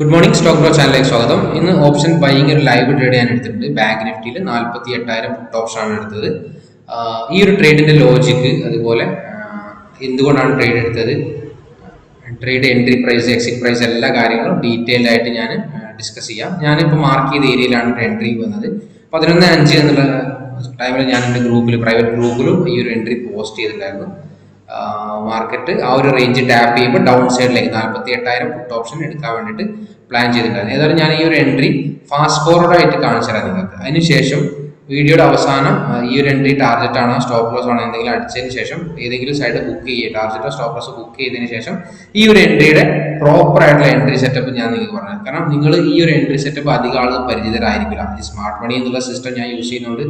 Good morning stock bro ചാനലിലേക്ക് സ്വാഗതം. ഇന്ന് ഓപ്ഷൻ ബൈയിങ് ഒരു ലൈവ് ട്രേഡ് ഞാൻ എടുത്തിട്ടുണ്ട്. ബാങ്ക് നിഫ്റ്റിയിൽ നാൽപ്പത്തി എട്ടായിരം പുട്ട് ഓപ്ഷൻ ആണ് എടുത്തത്. ഈ ഒരു ട്രേഡിന്റെ ലോജിക്ക് അതുപോലെ എന്തുകൊണ്ടാണ് ട്രേഡ് എടുത്തത്? Trade entry price exit price എല്ലാ കാര്യങ്ങളും ഡീറ്റെയിൽഡ് ആയിട്ട് ഞാൻ ഡിസ്കസ് ചെയ്യാം. ഞാനിപ്പോൾ മാർക്ക് ചെയ്ത ഏരിയയിലാണ് എൻട്രി വന്നത്. പതിനൊന്ന് അഞ്ച് എന്നുള്ള ടൈമിൽ ഞാൻ എന്റെ ഗ്രൂപ്പിൽ പ്രൈവറ്റ് ഗ്രൂപ്പിലും ഈ ഒരു എൻട്രി പോസ്റ്റ് ചെയ്തിട്ടുണ്ടായിരുന്നു. മാർക്കറ്റ് ആ ഒരു റേഞ്ച് ടാപ്പ് ചെയ്യുമ്പോൾ ഡൗൺ സൈഡിലേക്ക് നാൽപ്പത്തി എട്ടായിരം പുട്ട് ഓപ്ഷൻ എടുക്കാൻ വേണ്ടിയിട്ട് പ്ലാൻ ചെയ്തിട്ടുണ്ടായിരുന്നു. ഏതായാലും ഞാൻ ഈ ഒരു എൻട്രി ഫാസ്റ്റ് ഫോർവേഡ് ആയിട്ട് കാണിച്ചു തരാം നിങ്ങൾക്ക് അതിനുശേഷം വീഡിയോയുടെ അവസാനം ഈ ഒരു എൻട്രി ടാർഗറ്റ് ആണോ സ്റ്റോപ്പ് ലോസ് ആണോ എന്തെങ്കിലും അടിച്ചതിന് ശേഷം ഏതെങ്കിലും സൈഡ് ബുക്ക് ചെയ്യുക ടാർഗറ്റോ സ്റ്റോപ്പ് ലോസ് ബുക്ക് ചെയ്തതിന് ശേഷം ഈ ഒരു എൻട്രിയുടെ പ്രോപ്പർ ആയിട്ടുള്ള എൻട്രി സെറ്റപ്പ് ഞാൻ നിങ്ങൾക്ക് പറഞ്ഞു കാരണം നിങ്ങൾ ഈ ഒരു എൻട്രി സെറ്റപ്പ് അധികം ആളുകൾ പരിചിതരായിരിക്കില്ല. ഈ സ്മാർട്ട് മണി എന്നുള്ള സിസ്റ്റം ഞാൻ യൂസ് ചെയ്യുന്നതുകൊണ്ട്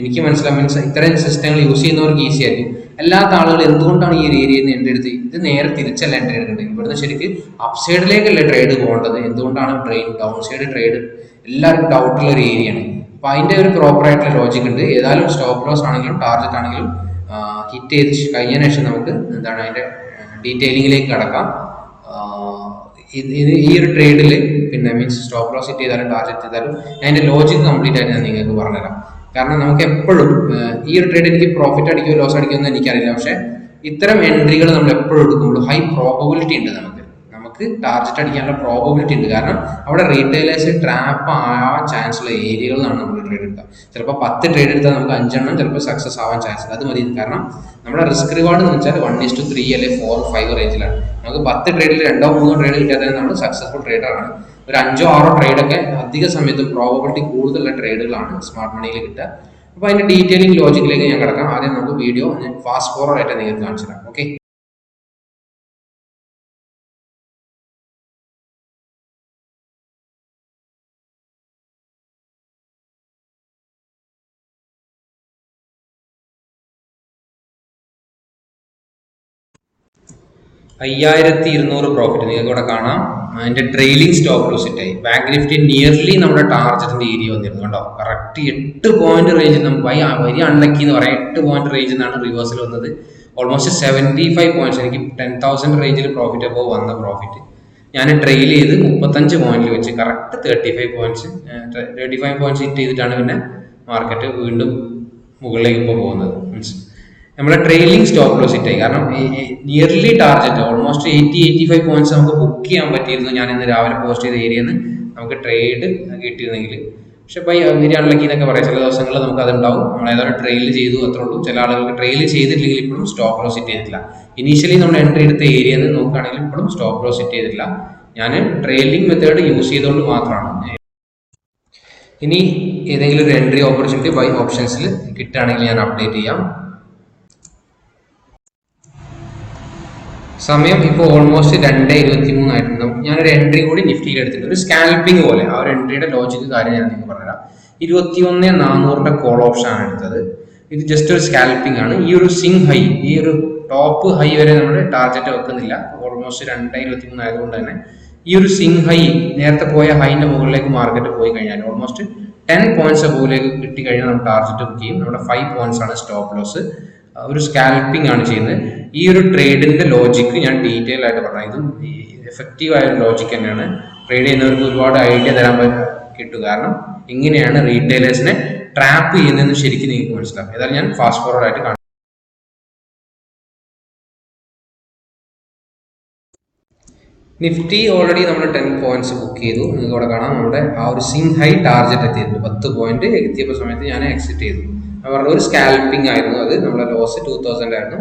എനിക്ക് മനസ്സിലാക്കാൻ ഇത്രയും സിസ്റ്റങ്ങൾ യൂസ് ചെയ്യുന്നവർക്ക് ഈസി ആയിരിക്കും. അല്ലാത്ത ആളുകൾ എന്തുകൊണ്ടാണ് ഈ ഒരു ഏരിയയിൽ നിന്ന് എന്റെ എടുത്ത് ഇത് നേരെ തിരിച്ചല്ല എന്റെ എടുക്കേണ്ടത് ഇവിടുന്ന് ശരിക്ക് അപ്സൈഡിലേക്കല്ല ട്രേഡ് പോകേണ്ടത്? എന്തുകൊണ്ടാണ് ട്രെയിൻ ഡൗൺ സൈഡ് ട്രേഡ് എല്ലാവരും ഡൗട്ടുള്ള ഒരു ഏരിയയാണ് അപ്പോൾ അതിന്റെ ഒരു പ്രോപ്പർ ആയിട്ടുള്ള ലോജിക് ഉണ്ട്. ഏതായാലും സ്റ്റോപ്പ് ലോസ് ആണെങ്കിലും ടാർഗറ്റ് ആണെങ്കിലും ഹിറ്റ് ചെയ്ത് കഴിഞ്ഞതിന് ശേഷം നമുക്ക് എന്താണ് അതിന്റെ ഡീറ്റെയിലിങ്ങിലേക്ക് കടക്കാം. ഇത് ഈ ഒരു ട്രേഡിൽ പിന്നെ മീൻസ് സ്റ്റോപ്പ് ലോസ് ഹിറ്റ് ചെയ്താലും ടാർഗറ്റ് ചെയ്താലും അതിന്റെ ലോജിക് കംപ്ലീറ്റ് ആയിട്ട് ഞാൻ നിങ്ങൾക്ക് പറഞ്ഞുതരാം. കാരണം നമുക്ക് എപ്പോഴും ഈ ഒരു ട്രേഡ് എനിക്ക് പ്രോഫിറ്റ് അടിക്കുമോ ലോസ് അടിക്കുമോ എന്ന് എനിക്കറിയില്ല. പക്ഷേ ഇത്തരം എൻട്രികൾ നമ്മൾ എപ്പോഴും എടുക്കുമ്പോൾ ഹൈ പ്രോബബിലിറ്റി ഉണ്ട് നമുക്ക്. നമുക്ക് ടാർഗറ്റ് അടിക്കാനുള്ള പ്രോബബിലിറ്റി ഉണ്ട്. കാരണം അവിടെ റീറ്റെയിലേഴ്സ് ട്രാപ്പ് ആവാൻ ചാൻസ് ഉള്ള ഏരിയകളിലാണ് നമ്മൾ ട്രേഡ് എടുക്കുക. ചിലപ്പോൾ പത്ത് ട്രേഡ് എടുത്താൽ നമുക്ക് അഞ്ചെണ്ണം ചിലപ്പോൾ സക്സസ് ആവാൻ ചാൻസ് ഉണ്ട്. അത് മതി. കാരണം നമ്മുടെ റിസ്ക് റിവാർഡ് എന്ന് വെച്ചാൽ വൺ ഇസ് ടു ത്രീ അല്ലെങ്കിൽ ഫോർ ഫൈവ് റേഞ്ചിലാണ് നമുക്ക് പത്ത് ട്രേഡിൽ രണ്ടോ മൂന്നോ ട്രേഡിൽ തന്നെ നമ്മൾ സക്സസ്ഫുൾ ട്രേഡറാണ് ഒരു അഞ്ചോ ആറോ ട്രേഡൊക്കെ അധിക സമയത്ത് പ്രോബബിലിറ്റി കൂടുതലുള്ള ട്രേഡുകളാണ് സ്മാർട്ട് മണിയിൽ കിട്ടുക. അപ്പോൾ അതിന്റെ ഡീറ്റെയിലിംഗ് ലോജിക്കിലേക്ക് ഞാൻ കിടക്കാം. ആദ്യം നമുക്ക് വീഡിയോ ഞാൻ ഫാസ്റ്റ് ഫോർവേഡ് ആയിട്ട് നിങ്ങൾക്ക് കാണിച്ചു തരാം. ഓക്കെ അയ്യായിരത്തി ഇരുന്നൂറ് പ്രോഫിറ്റ് നിങ്ങൾക്ക് ഇവിടെ കാണാം. അതിന്റെ ട്രെയിലിംഗ് സ്റ്റോപ്പ് ലോസ് ആയി ബാങ്ക് നിഫ്റ്റി നിയർലി നമ്മുടെ ടാർജറ്റിന്റെ ഏരിയ വന്നിരുന്നു കേട്ടോ കറക്റ്റ് എട്ട് പോയിന്റ് റേഞ്ച് നമുക്ക് വൈ വരി അൺലക്കി എന്ന് പറയാം. എട്ട് പോയിന്റ് റേഞ്ചിൽ നിന്നാണ് റിവേഴ്സൽ വന്നത്. ഓൾമോസ്റ്റ് സെവന്റി ഫൈവ് പോയിന്റ്സ് എനിക്ക് ടെൻ തൗസൻഡ് റേഞ്ചിൽ പ്രോഫിറ്റ് അപ്പോൾ വന്ന പ്രോഫിറ്റ് ഞാൻ ട്രെയിൽ ചെയ്ത് മുപ്പത്തഞ്ച് പോയിന്റിൽ വെച്ച് correct thirty five points thirty five points hit ചെയ്തിട്ടാണ് പിന്നെ മാർക്കറ്റ് വീണ്ടും മുകളിലേക്ക് ഇപ്പോൾ പോകുന്നത്. മീൻസ് നമ്മുടെ ട്രെയിലിംഗ് സ്റ്റോപ്പ് ലോസ് ഇട്ടായി കാരണം nearly target almost eighty eighty five points നമുക്ക് ബുക്ക് ചെയ്യാൻ പറ്റിയിരുന്നു ഞാൻ ഇന്ന് രാവിലെ പോസ്റ്റ് ചെയ്ത ഏരിയയിൽ നിന്ന് നമുക്ക് ട്രേഡ് കിട്ടിയിരുന്നെങ്കിൽ. പക്ഷെ ബൈ വെരി അൺലക്കി എന്നൊക്കെ പറയാം. ചില ദിവസങ്ങളിൽ നമുക്ക് അതുണ്ടാവും. നമ്മൾ ഏതായാലും ട്രെയിൽ ചെയ്തു അത്രേ ഉള്ളൂ. ചില ആളുകൾക്ക് ട്രെയിൽ ചെയ്തിട്ടില്ലെങ്കിൽ ഇപ്പോഴും സ്റ്റോപ്പ് ലോസ് ഇറ്റ് ചെയ്തിട്ടില്ല. ഇനീഷ്യലി നമ്മൾ എൻട്രി എടുത്ത ഏരിയയിൽ നിന്ന് നോക്കുകയാണെങ്കിൽ ഇപ്പോഴും സ്റ്റോപ്പ് ലോസ് ഇറ്റ് ചെയ്തിട്ടില്ല. ഞാൻ ട്രെയിലിംഗ് മെത്തേഡ് യൂസ് ചെയ്തുകൊണ്ട് മാത്രമാണ്. ഇനി ഏതെങ്കിലും ഒരു എൻട്രി ഓപ്പർച്യൂണിറ്റി ബൈ ഓപ്ഷൻസിൽ കിട്ടുകയാണെങ്കിൽ ഞാൻ അപ്ഡേറ്റ് ചെയ്യാം. സമയം ഇപ്പോൾ ഓൾമോസ്റ്റ് രണ്ട് ഇരുപത്തി മൂന്നായിട്ടുണ്ട് ഞാനൊരു എൻട്രി കൂടി നിഫ്റ്റിയിൽ എടുത്തിട്ടുണ്ട്. ഒരു സ്കാൽപ്പിംഗ് പോലെ. ആ ഒരു എൻട്രിയുടെ ലോജിക്ക് കാര്യം ഞാൻ നിങ്ങൾക്ക് പറഞ്ഞുതരാം. ഇരുപത്തി ഒന്ന് നാനൂറിന്റെ കോൾ ഓപ്ഷൻ ആണ് എടുത്തത്. ഇത് ജസ്റ്റ് ഒരു സ്കാൽപ്പിംഗ് ആണ്. ഈ ഒരു സിങ് ഹൈ ഈ ഒരു ടോപ്പ് ഹൈ വരെ നമ്മൾ ടാർഗറ്റ് വെക്കുന്നില്ല. ഓൾമോസ്റ്റ് രണ്ട് ഇരുപത്തി മൂന്ന് ആയതുകൊണ്ട് തന്നെ ഈ ഒരു സിങ് ഹൈ നേരത്തെ പോയ ഹൈന്റെ മുകളിലേക്ക് മാർക്കറ്റ് പോയി കഴിഞ്ഞാൽ ഓൾമോസ്റ്റ് ടെൻ പോയിന്റ്സ് മുകളിലേക്ക് കിട്ടി കഴിഞ്ഞാൽ നമ്മൾ ടാർഗറ്റ് ബുക്ക് ചെയ്യും. നമ്മുടെ ഫൈവ് പോയിന്റ്സ് ആണ് സ്റ്റോപ്പ് ലോസ് ഒരു സ്കാൽപ്പിംഗ് ആണ് ചെയ്യുന്നത്. ഈ ഒരു ട്രേഡിന്റെ ലോജിക്ക് ഞാൻ ഡീറ്റെയിൽ ആയിട്ട് പറഞ്ഞു ഇതും എഫക്റ്റീവ് ആയ ഒരു ലോജിക്ക് തന്നെയാണ്. ട്രേഡ് ചെയ്യുന്നവർക്ക് ഒരുപാട് ഐഡിയ തരാൻ കിട്ടും. കാരണം ഇങ്ങനെയാണ് റീറ്റെയിലേഴ്സിനെ ട്രാപ്പ് ചെയ്യുന്നതെന്ന് ശരിക്കും നിങ്ങൾക്ക് മനസ്സിലാവും. ഏതായാലും ഞാൻ ഫാസ്റ്റ് ഫോർവേഡ് ആയിട്ട് കാണാം. നിഫ്റ്റി ഓൾറെഡി നമ്മൾ ടെൻ പോയിന്റ്സ് ബുക്ക് ചെയ്തു. നിങ്ങൾക്ക് ഇവിടെ കാണാം. നമ്മുടെ ആ ഒരു സിംഗ് ഹൈ ടാർഗറ്റ് എത്തിയിട്ടുണ്ട്. പത്ത് പോയിന്റ് എത്തിയപ്പോൾ സമയത്ത് ഞാൻ എക്സിറ്റ് ചെയ്തു. പറഞ്ഞ ഒരു സ്കാൽപ്പിംഗ് ആയിരുന്നു അത്. നമ്മുടെ ലോസ് ടൂ തൗസൻഡ് ആയിരുന്നു.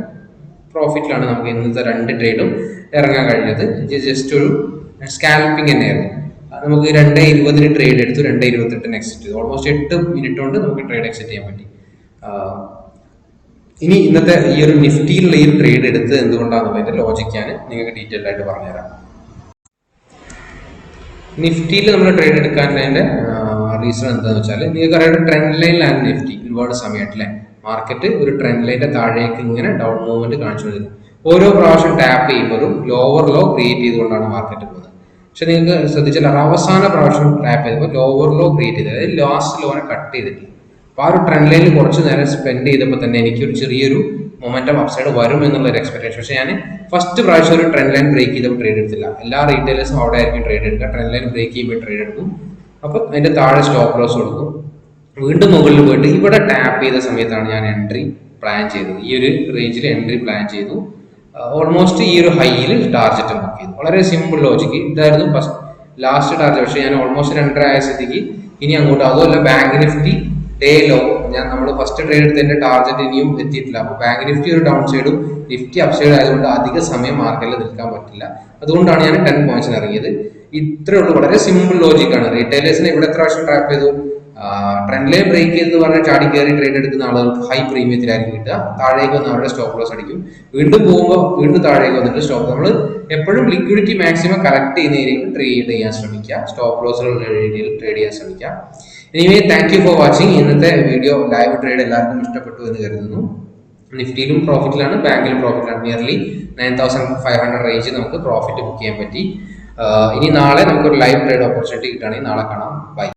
പ്രോഫിറ്റിലാണ് നമുക്ക് ഇന്നത്തെ രണ്ട് ട്രേഡും ഇറങ്ങാൻ കഴിഞ്ഞത്. ജസ്റ്റ് ഒരു സ്കാൽപ്പിംഗ് തന്നെയായിരുന്നു. നമുക്ക് രണ്ട് ഇരുപതിന് ട്രേഡ് എടുത്തു. രണ്ട് ഇരുപത്തെട്ടിന് എക്സിറ്റ് ചെയ്തു ഓൾമോസ്റ്റ് എട്ട് മിനിറ്റ് കൊണ്ട് നമുക്ക് ട്രേഡ് എക്സിറ്റ് ചെയ്യാൻ പറ്റി. ഇനി ഇന്നത്തെ ഈ ഒരു നിഫ്റ്റിയിലുള്ള ഈ ട്രേഡ് എടുത്ത് എന്തുകൊണ്ടാണെന്ന് അതിന്റെ ലോജിക് ഞാൻ നിങ്ങൾക്ക് ഡീറ്റെയിൽ ആയിട്ട് പറഞ്ഞുതരാം. നിഫ്റ്റിയിൽ നമ്മൾ ട്രേഡ് എടുക്കാനതിന്റെ റീസൺ എന്താണെന്ന് വെച്ചാൽ നിങ്ങൾക്ക് അറിയാം ട്രെൻഡ് ലൈനിലാണ് നിഫ്റ്റി ഒരുപാട് സമയമായിട്ടില്ലേ മാർക്കറ്റ് ഒരു ട്രെൻഡ് ലൈനിന്റെ താഴേക്ക് ഇങ്ങനെ ഡൗൺ മൂവ്മെന്റ് കാണിച്ചുകൊണ്ടിരുന്നു ഓരോ പ്രാവശ്യം ടാപ്പ് ചെയ്യുമ്പോഴും ലോവർ ലോ ക്രിയേറ്റ് ചെയ്തുകൊണ്ടാണ് മാർക്കറ്റ് പോകുന്നത്. പക്ഷെ നിങ്ങൾക്ക് ശ്രദ്ധിച്ചാൽ അവസാന പ്രാവശ്യം ടാപ്പ് ചെയ്തപ്പോൾ ലോവർ ലോ ക്രിയേറ്റ് ചെയ്തത് അതായത് ലാസ്റ്റ് ലോനെ കട്ട് ചെയ്തിട്ട് അപ്പോൾ ആ ഒരു ട്രെൻഡ് ലൈനിൽ കുറച്ച് നേരം സ്പെൻഡ് ചെയ്തപ്പോൾ തന്നെ എനിക്കൊരു ചെറിയൊരു മൊമെന്റം അപ്സൈഡ് വരും എന്നുള്ള ഒരു എക്സ്പെക്ടേഷൻ പക്ഷേ ഞാൻ ഫസ്റ്റ് പ്രാവശ്യം ഒരു ട്രെൻഡ് ലൈൻ ബ്രേക്ക് ചെയ്തപ്പോൾ ട്രേഡ് എടുത്തില്ല. എല്ലാ റീറ്റെയിലേഴ്സും അവിടെ ആയിരിക്കും ട്രേഡ് എടുക്കുക. ട്രെൻഡ് ലൈൻ ബ്രേക്ക് ചെയ്യുമ്പോൾ ട്രേഡ് എടുക്കും. അപ്പോൾ അതിന്റെ താഴെ സ്റ്റോപ്പ് ലോസ് കൊടുക്കും. വീണ്ടും മുകളിൽ പോയിട്ട് ഇവിടെ ടാപ്പ് ചെയ്ത സമയത്താണ് ഞാൻ എൻട്രി പ്ലാൻ ചെയ്തത്. ഈ ഒരു റേഞ്ചിൽ എൻട്രി പ്ലാൻ ചെയ്തു. ഓൾമോസ്റ്റ് ഈ ഒരു ഹൈയിൽ ടാർജറ്റ് ബുക്ക് ചെയ്തു. വളരെ സിമ്പിൾ ലോജിക്ക് ഇതായിരുന്നു ഫസ്റ്റ് ലാസ്റ്റ് ടാർജറ്റ് പക്ഷേ ഞാൻ ഓൾമോസ്റ്റ് രണ്ടര ആയ സ്ഥിതിക്ക് ഇനി അങ്ങോട്ട് അതുമല്ല ബാങ്ക് നിഫ്റ്റി ഡേ ലോ ഞാൻ നമ്മൾ ഫസ്റ്റ് ട്രേഡ് എടുത്തതിന്റെ ടാർജറ്റ് ഇനിയും എത്തിയിട്ടില്ല. അപ്പോൾ ബാങ്ക് നിഫ്റ്റി ഒരു ഡൗൺ സൈഡും നിഫ്റ്റി അപ് സൈഡ് ആയതുകൊണ്ട് അധിക സമയം മാർക്കറ്റിൽ നിൽക്കാൻ പറ്റില്ല. അതുകൊണ്ടാണ് ഞാൻ ടെൻ പോയിന്റ്സിന് ഇറങ്ങിയത്. ഇത്രേ ഉള്ളൂ. വളരെ സിമ്പിൾ ലോജിക്കാണ് റീറ്റെയിലേഴ്സിനെ ഇവിടെ എത്ര പ്രാവശ്യം ട്രാപ്പ് ചെയ്തു ട്രെൻഡിലെ ബ്രേക്ക് ചെയ്തെന്ന് പറഞ്ഞാൽ ചാടി കയറി ട്രേഡ് എടുക്കുന്ന ആളുകൾക്ക് ഹൈ പ്രീമിയത്തിലായിരിക്കും കിട്ടുക. താഴേക്ക് വന്ന് അവരുടെ സ്റ്റോപ്പ് ലോസ് അടിക്കും. വീണ്ടും പോകുമ്പോൾ വീണ്ടും താഴേക്ക് വന്നിട്ട് സ്റ്റോപ്പ് നമ്മൾ എപ്പോഴും ലിക്വിഡിറ്റി മാക്സിമം കറക്റ്റ് ചെയ്യുന്ന ട്രേഡ് ചെയ്യാൻ ശ്രമിക്കുക. സ്റ്റോപ്പ് ലോസുകളുടെ രീതിയിൽ ട്രേഡ് ചെയ്യാൻ ശ്രമിക്കുക. Anyway thank you for watching ഇന്നത്തെ വീഡിയോ ലൈവ് ട്രേഡ് എല്ലാവർക്കും ഇഷ്ടപ്പെട്ടു എന്ന് കരുതുന്നു. നിഫ്റ്റിയിലും പ്രോഫിറ്റിലാണ് ബാങ്കിലും പ്രോഫിറ്റിലാണ് nearly nine thousand five hundred range നമുക്ക് പ്രോഫിറ്റ് ബുക്ക് ചെയ്യാൻ പറ്റി. ഇനി നാളെ നമുക്കൊരു ലൈവ് ട്രേഡ് ഓപ്പർച്യൂണിറ്റി കിട്ടുകയാണെങ്കിൽ നാളെ കാണാം. ബൈ